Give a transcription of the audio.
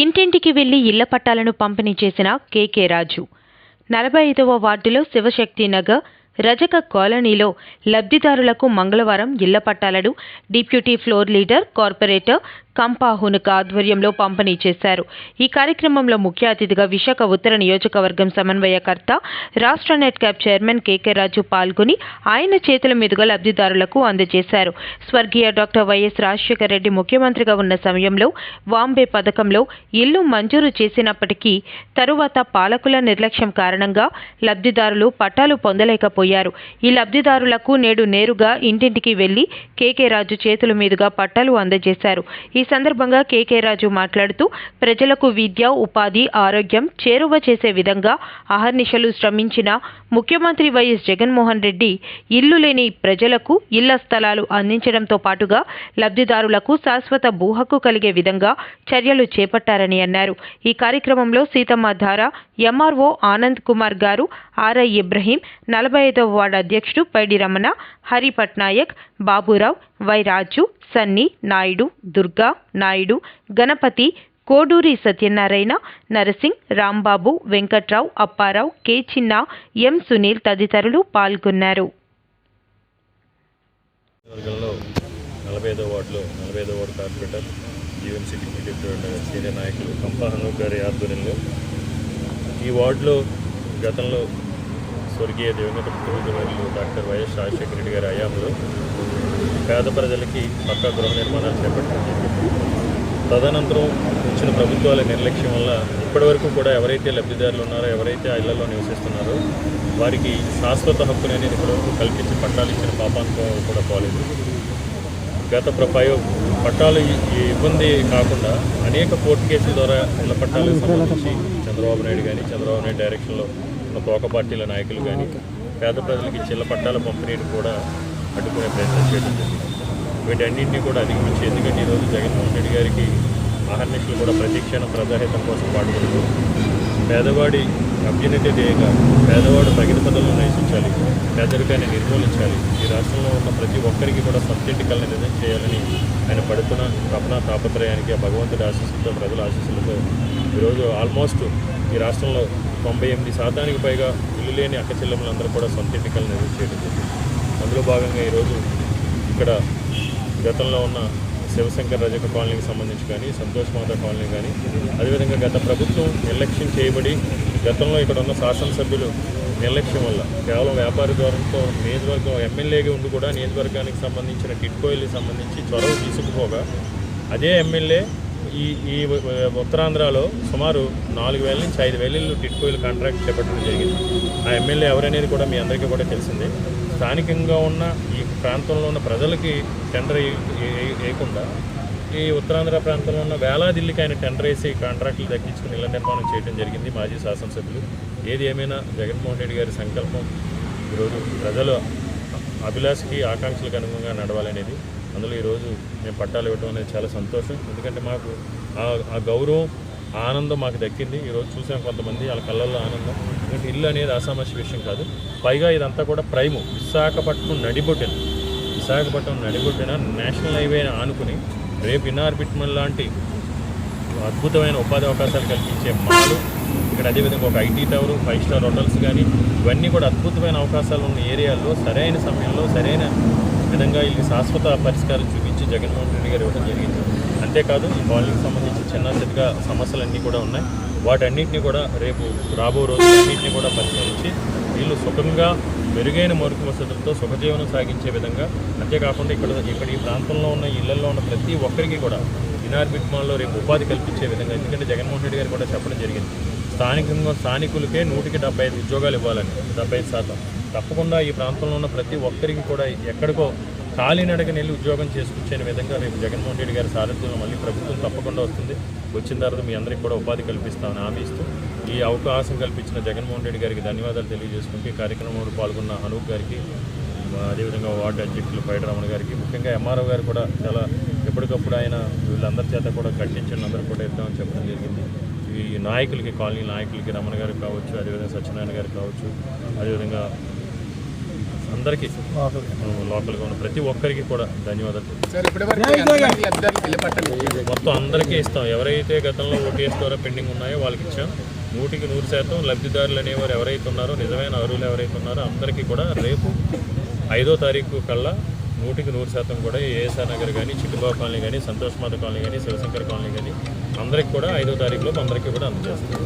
ఇంటింటికి వెళ్ళి ఇళ్ళ పట్టాలను పంపిణీ చేసిన కేకే రాజు. నలభై ఐదవ వార్డులో శివశక్తి నగర్ రజక కాలనీలో లబ్ధిదారులకు మంగళవారం ఇళ్ళ పట్టాలను deputy floor leader corporator Kampa హునుక ఆధ్వర్యంలో పంపిణీ చేశారు. ఈ కార్యక్రమంలో ముఖ్య అతిథిగా విశాఖ ఉత్తర నియోజకవర్గం సమన్వయకర్త రాష్ట్ర net cap chairman KK Raju పాల్గొని ఆయన చేతుల మీదుగా లబ్ధిదారులకు అందజేశారు. స్వర్గీయ డాక్టర్ వైఎస్ రాజశేఖర రెడ్డి ముఖ్యమంత్రిగా ఉన్న సమయంలో వాంబే పథకంలో ఇల్లు మంజూరు చేసినప్పటికీ తరువాత పాలకుల నిర్లక్ష్యం కారణంగా లబ్ధిదారులు పట్టాలు పొందలేకపోయారు. ఈ లబ్ధిదారులకు నేడు నేరుగా ఇంటింటికి వెళ్ళి కేకే రాజు చేతుల మీదుగా పట్టాలు అందజేశారు. ఈ సందర్భంగా కేకే రాజు మాట్లాడుతూ ప్రజలకు విద్య ఉపాధి ఆరోగ్యం చేరువ చేసే విధంగా అహర్నిశలు శ్రమించిన ముఖ్యమంత్రి వైఎస్ జగన్మోహన్ రెడ్డి ఇల్లు లేని ప్రజలకు ఇళ్ళ స్థలాలు అందించడంతో పాటుగా లబ్ధిదారులకు శాశ్వత భూహక్కు కలిగే విధంగా చర్యలు చేపట్టారని అన్నారు. ఈ కార్యక్రమంలో సీతమ్మ ధార ఎంఆర్ఓ ఆనంద్ కుమార్ గారు ఆర్ఐ ఇబ్రహీం నలభై ఐదవ వార్డు అధ్యక్షుడు Paidi Ramana Hari Patnaik Baburao Vairaju Sunny Naidu Durga Naidu Ganapathi Koduri Satyanarayana Narasing Rambabu Venkatrao Apparao K Chinna M Sunil తదితరులు పాల్గొన్నారు సీనియర్ నాయకులు కంపా హనూక్ గారి ఆధ్వర్యంలో ఈ వార్డులో గతంలో స్వర్గీయ దివంగత ముఖ్యమంత్రి డాక్టర్ వైఎస్ రాజశేఖర రెడ్డి గారి హయాంలో పేద ప్రజలకి పక్కా గృహ నిర్మాణాలు చేపట్టడం జరిగింది తదనంతరం వచ్చిన ప్రభుత్వాల నిర్లక్ష్యం వల్ల ఇప్పటివరకు కూడా ఎవరైతే లబ్ధిదారులు ఉన్నారో ఎవరైతే ఆ ఇళ్ళలో నివసిస్తున్నారో వారికి శాశ్వత హక్కులు అనేది ఇప్పటివరకు కల్పించి పట్టాలు ఇచ్చిన పాపానికి కూడా పోలేదు. గత ప్ర- పై పట్టాలు ఇబ్బంది కాకుండా అనేక కోర్టు కేసుల ద్వారా ఇళ్ళ పట్టాలకు సంబంధించి చంద్రబాబు నాయుడు కానీ చంద్రబాబు నాయుడు డైరెక్షన్లో ఉన్న పార్టీల నాయకులు కానీ పేద ప్రజలకు ఇళ్ళ పట్టాల పంపిణీని కూడా అడ్డుకునే ప్రయత్నం చేయడం జరిగింది. వీటన్నింటినీ కూడా అధిగమించి ఎందుకంటే ఈరోజు జగన్మోహన్ రెడ్డి గారికి మహర్నిషులు కూడా ప్రతిక్షణం ప్రజాహితం కోసం పాటుపడుతూ పేదవాడి అభ్యున్నతి ధ్యేయంగా పేదవాడు ప్రగతి పదవులను నివసించాలి పేదరికాన్ని నిర్మూలించాలి ఈ రాష్ట్రంలో ఉన్న ప్రతి ఒక్కరికి కూడా సబ్జెక్టు కల్ని నిజం చేయాలని ఆయన పడుతున్న తపన తాపత్రయానికి ఆ భగవంతుడి ఆశీస్సులతో ప్రజల ఆశీస్సులతో ఈరోజు ఆల్మోస్ట్ ఈ రాష్ట్రంలో తొంభై ఎనిమిది శాతానికి పైగా ఇల్లు లేని అక్కచెల్లెములందరూ కూడా సొంత ఎన్నికలు నిజం చేయడం జరిగింది అందులో భాగంగా ఈరోజు ఇక్కడ గతంలో ఉన్న శివశంకర్ రజక కాలనీకి సంబంధించి కానీ సంతోష్ మాత కాలనీ కానీ అదేవిధంగా గత ప్రభుత్వం నిర్లక్ష్యం చేయబడి గతంలో ఇక్కడ ఉన్న శాసనసభ్యులు నిర్లక్ష్యం వల్ల కేవలం వ్యాపార ద్వారంతో నియోజకవర్గం ఎమ్మెల్యేగా ఉండి కూడా నియోజకవర్గానికి సంబంధించిన టిట్కోయిల్కి సంబంధించి చొరవ తీసుకుపోగా అదే ఎమ్మెల్యే ఈ ఈ ఉత్తరాంధ్రలో సుమారు నాలుగు వేల నుంచి ఐదు వేల టిట్కోయిల్ కాంట్రాక్ట్ చేపట్టడం జరిగింది. ఆ ఎమ్మెల్యే ఎవరనేది కూడా మీ అందరికీ కూడా తెలిసిందే. స్థానికంగా ఉన్న ఈ ప్రాంతంలో ఉన్న ప్రజలకి టెండర్ వేయకుండా ఈ ఉత్తరాంధ్ర ప్రాంతంలో ఉన్న వేలాది ఇల్లుకి ఆయన టెండర్ వేసి కాంట్రాక్టులు దక్కించుకుని ఇళ్ళ నిర్మాణం చేయడం జరిగింది మాజీ శాసనసభ్యులు. ఏది ఏమైనా జగన్మోహన్ రెడ్డి గారి సంకల్పం ఈరోజు ప్రజల అభిలాషకి ఆకాంక్షలకు అనుగుణంగా నడవాలనేది. అందులో ఈరోజు మేము పట్టాలు ఇవ్వడం అనేది చాలా సంతోషం. ఎందుకంటే మాకు ఆ- ఆ గౌరవం ఆనందం మాకు దక్కింది. ఈరోజు చూసాం కొంతమంది వాళ్ళ కళ్ళల్లో ఆనందం. ఎందుకంటే ఇల్లు అనేది అసామాన్య విషయం కాదు. పైగా ఇదంతా కూడా ప్రైము. విశాఖపట్నం నడిబొట్టిన విశాఖపట్నం నడిబొట్టిన నేషనల్ హైవేని ఆనుకుని రేపు ఇన్ఆర్బిట్మన్ లాంటి అద్భుతమైన ఉపాధి అవకాశాలు కల్పించే మాలు. ఇక్కడ అదేవిధంగా ఒక IT tower five star hotels కానీ ఇవన్నీ కూడా అద్భుతమైన అవకాశాలు ఉన్న ఏరియాల్లో సరైన సమయంలో సరైన విధంగా వీళ్ళకి శాశ్వత పరిష్కారం చూపించి జగన్మోహన్ రెడ్డి గారు ఇవ్వడం జరిగింది. అంతేకాదు ఈ కాలనీకి సంబంధించి చిన్న చిన్నగా సమస్యలన్నీ కూడా ఉన్నాయి. వాటన్నిటిని కూడా రేపు రాబో రోజులన్నింటినీ కూడా పరిశీలించి వీళ్ళు సుఖంగా మెరుగైన మౌలిక వసతులతో సుఖజీవనం సాగించే విధంగా అంతేకాకుండా ఇక్కడ ఇక్కడ ఈ ప్రాంతంలో ఉన్న ఇళ్ళలో ఉన్న ప్రతి ఒక్కరికి కూడా ఇనార్బిట్ మాల్లో రేపు ఉపాధి కల్పించే విధంగా ఎందుకంటే జగన్మోహన్ రెడ్డి గారు కూడా చెప్పడం జరిగింది. స్థానికంగా స్థానికులకే నూటికి డెబ్బై ఐదు ఉద్యోగాలు ఇవ్వాలని డెబ్బై ఐదు శాతం. తప్పకుండా ఈ ప్రాంతంలో ఉన్న ప్రతి ఒక్కరికి కూడా ఎక్కడికో కాలినడకని వెళ్ళి ఉద్యోగం చేసుకొచ్చే విధంగా రేపు జగన్మోహన్ రెడ్డి గారి సారథ్యంలో మళ్ళీ ప్రభుత్వం తప్పకుండా వస్తుంది. వచ్చిన తర్వాత మీ అందరికీ కూడా ఉపాధి కల్పిస్తామని హామీ ఇస్తూ ఈ అవకాశం కల్పించిన జగన్మోహన్ రెడ్డి గారికి ధన్యవాదాలు తెలియజేసుకుంటూ ఈ కార్యక్రమంలో పాల్గొన్న అనూప్ గారికి అదేవిధంగా వార్డు అధ్యక్షులు పైడరామన్ రమణ గారికి ముఖ్యంగా ఎంఆర్ఓ గారు కూడా చాలా ఎప్పటికప్పుడు ఆయన వీళ్ళందరి చేత కూడా కట్టించండి అందరూ కూడా ఇద్దామని చెప్పడం జరిగింది. ఈ నాయకులకి కాలనీ నాయకులకి రమణ గారికి కావచ్చు అదేవిధంగా సత్యనారాయణ గారికి కావచ్చు అదేవిధంగా అందరికీ లోకల్గా ఉన్న ప్రతి ఒక్కరికి కూడా ధన్యవాదాలు మొత్తం అందరికీ ఇస్తాం. ఎవరైతే గతంలో ఓటీఎస్ ద్వారా పెండింగ్ ఉన్నాయో వాళ్ళకి ఇచ్చాం. నూటికి నూరు శాతం లబ్ధిదారులు అనేవారు ఎవరైతే ఉన్నారో నిజమైన అర్హులు ఎవరైతే ఉన్నారో అందరికీ కూడా రేపు ఐదో తారీఖు కల్లా నూటికి నూరు శాతం కూడా ఏఎస్ఆర్ నగర్ కానీ చిట్టుబాబు కాలనీ కానీ సంతోష్ మాత కాలనీ కానీ శివశంకర్ కాలనీ కానీ అందరికీ కూడా ఐదో తారీఖులో అందరికీ కూడా అందజేస్తాం